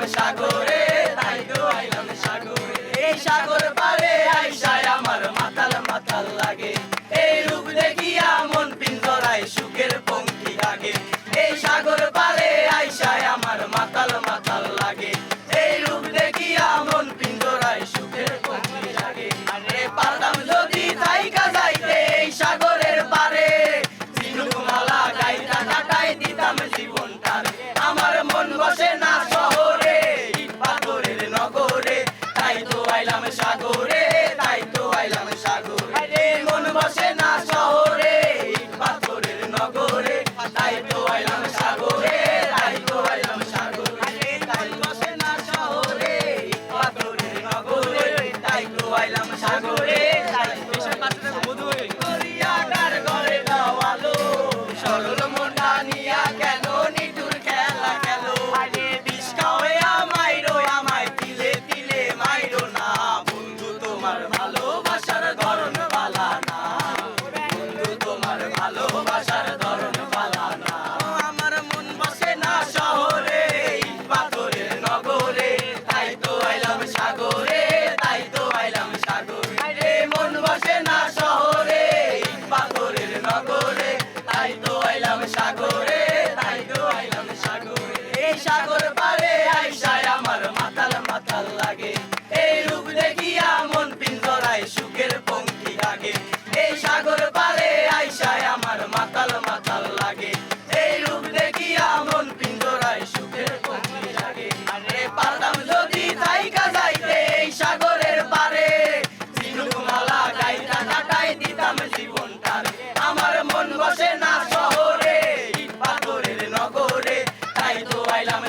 আইলাম সাগরে, তাই তো আইলাম সাগরে। এই সাগর পারে লাগে। এই রূপ দেখিয়া মন পিঞ্জরায় সুখের আইলাম সাগরে তাই তো আইলাম সাগরে। মন বসে না শহরে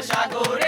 সাগরে।